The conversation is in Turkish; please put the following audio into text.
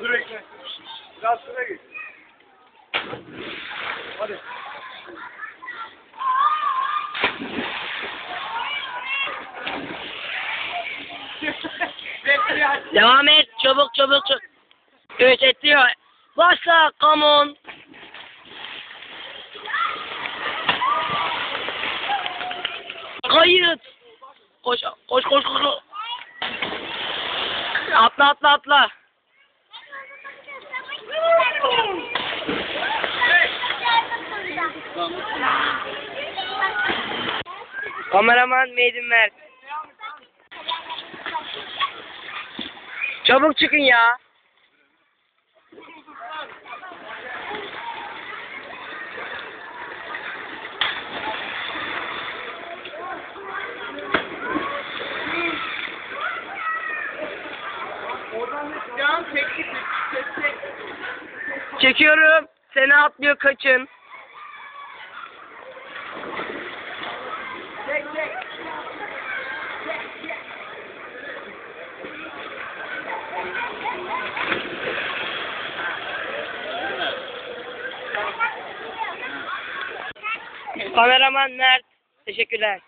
Dur bekle. Biraz şuraya git. Hadi. Devam et. Çabuk çabuk çabuk. Evet ediyor. Başla. Come on. Kayıt. Koş koş koş koş. Atla atla atla. Kameraman Meydin Mert. Çabuk çıkın ya. Can. Çekti. Çekiyorum. Seni atlıyor kaçın. Çek çek. Kameraman Mert. Teşekkürler.